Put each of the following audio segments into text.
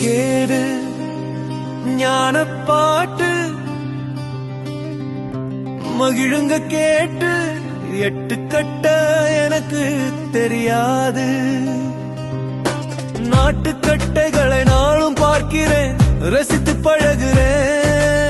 கேடு ஞான பாட்டு மகிழுங்க கேட்டு எட்டு கட்ட எனக்கு தெரியாது. நாட்டுக்கட்டைகளை நானும் பார்க்கிறேன் ரசித்து பழகிறேன்.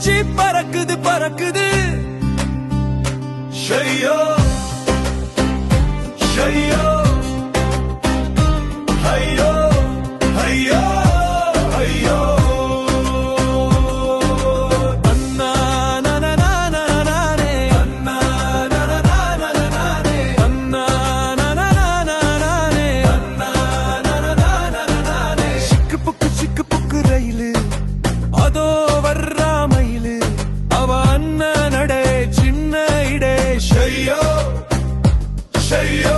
பூச்சி பறக்குது பறக்குது ஷையோ ஷையோ ஐயோ ஐயோ ஐயோ சிக்கு புக்கு ரயிலு அதோ say you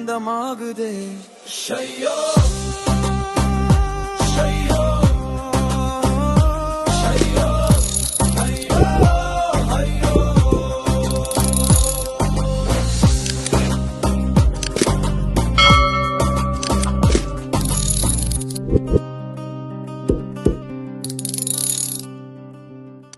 சொந்தமாகுதே ஷையோ